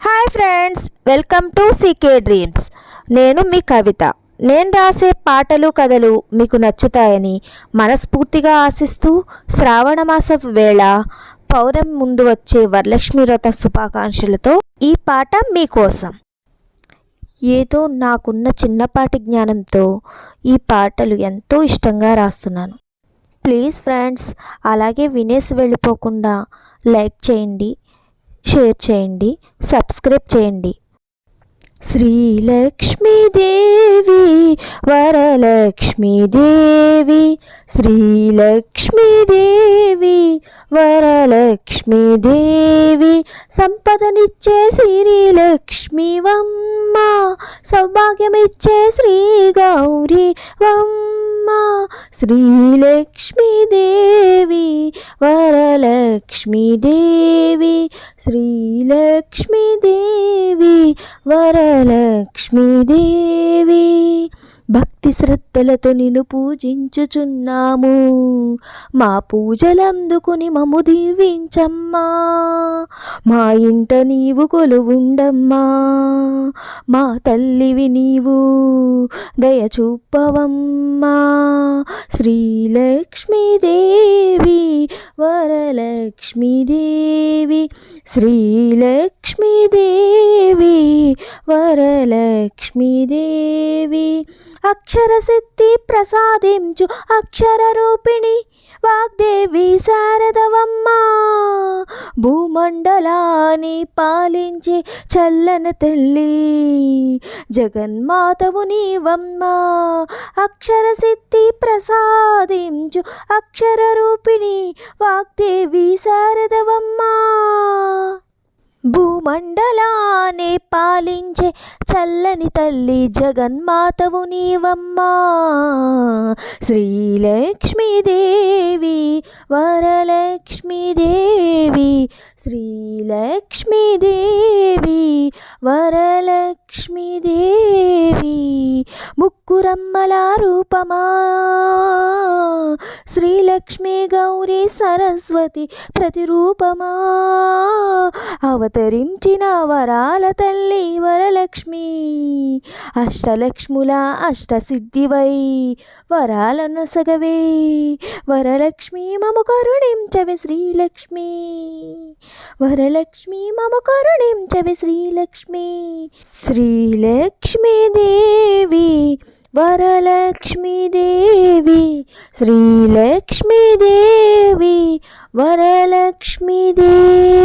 Hi friends welcome to CK dreams. నేను మీ కవిత. నేను రాసే పాటలు కథలు మీకు నచ్చుతాయని మనస్ఫూర్తిగా ఆశిస్తూ శ్రావణ మాస వేళ పౌరం ముందు వచ్చే వరలక్ష్మి వ్రత శుభాకాంక్షలతో ఈ పాట మీకోసం ఏదో నాకున్న చిన్నపాటి జ్ఞానంతో ఈ పాటలు ఎంతో ఇష్టంగా రాస్తున్నాను. ప్లీజ్ ఫ్రెండ్స్ అలాగే వినేసి వెళ్ళిపోకుండా లైక్ చేయండి. షేర్ చేయండి సబ్స్క్రైబ్ చేయండి. శ్రీలక్ష్మీదేవి వరలక్ష్మీదేవి శ్రీలక్ష్మీదేవి వరలక్ష్మీదేవి సంపదనిచ్చే శ్రీలక్ష్మీవమ్మ సౌభాగ్యమిచ్చే శ్రీ గౌరీ వమ్మ శ్రీలక్ష్మీదేవి వరలక్ష్మీదేవి శ్రీలక్ష్మీదేవి వరలక్ష్మీదేవి. భక్తి శ్రద్ధలతో నిన్ను పూజించుచున్నాము. మా పూజలందుకుని మము దీవించమ్మా. మా ఇంట నీవు కొలువుండమ్మా. మా తల్లివి నీవు దయ చూపవమ్మా శ్రీలక్ష్మీదేవి వరలక్ష్మీదేవి శ్రీలక్ష్మీదేవి వరలక్ష్మీదేవి అక్షరశక్తి ప్రసాదించు అక్షర రూపిణి వాగ్దేవి శారదవమ్మ భూమండలాన్ని పాలించే చల్లన తల్లి. జగన్మాతవు నీవమ్మా అక్షర సిద్ధి ప్రసాదించు అక్షర రూపిణి వాగ్దేవి శారదవమ్మ. భూమండలాన్ని పాలించే చల్లని తల్లి జగన్మాతవు నీవమ్మా. శ్రీలక్ష్మీదేవి వరలక్ష్మీదేవి శ్రీలక్ష్మీదేవి వరలక్ష్మీదేవి ముక్కురమ్మల రూపమా. శ్రీలక్ష్మీ గౌరీ సరస్వతి ప్రతిరూపమా. అవతరించిన వరాల తల్లి వరలక్ష్మి. అష్టలక్ష్ముల అష్టసిద్ధివై వరాలను సగవే. వరలక్ష్మి మము కరుణించవి శ్రీలక్ష్మి. వరలక్ష్మి మము కరుణించవి శ్రీలక్ష్మి. శ్రీలక్ష్మీదేవి వరలక్ష్మీదేవి శ్రీలక్ష్మీదేవి వరలక్ష్మీదేవి